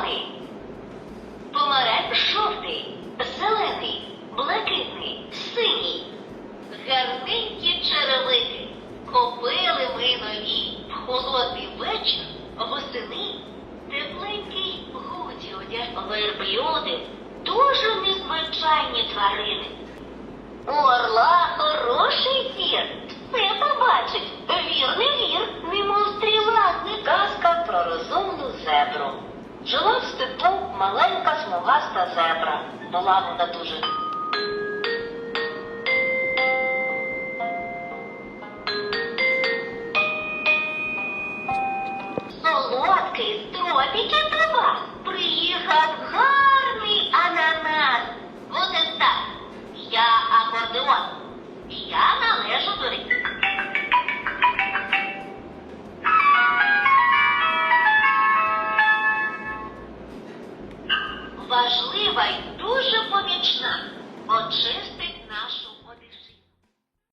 червоний, помаранч жовтий, зелений, блакитний, синій. Гарненькі черевики копили ми нові в холодний вечір восени тепленький гуді одяг верблюди, дуже незвичайні тварини. У орла хороший зір, все побачить, Вірний вір, немов стріла, не казка про розумну зебру. Жила в степу маленька смугаста зебра. Була вона дуже солодкий з тропіків до Важлива і дуже помічна. Нашу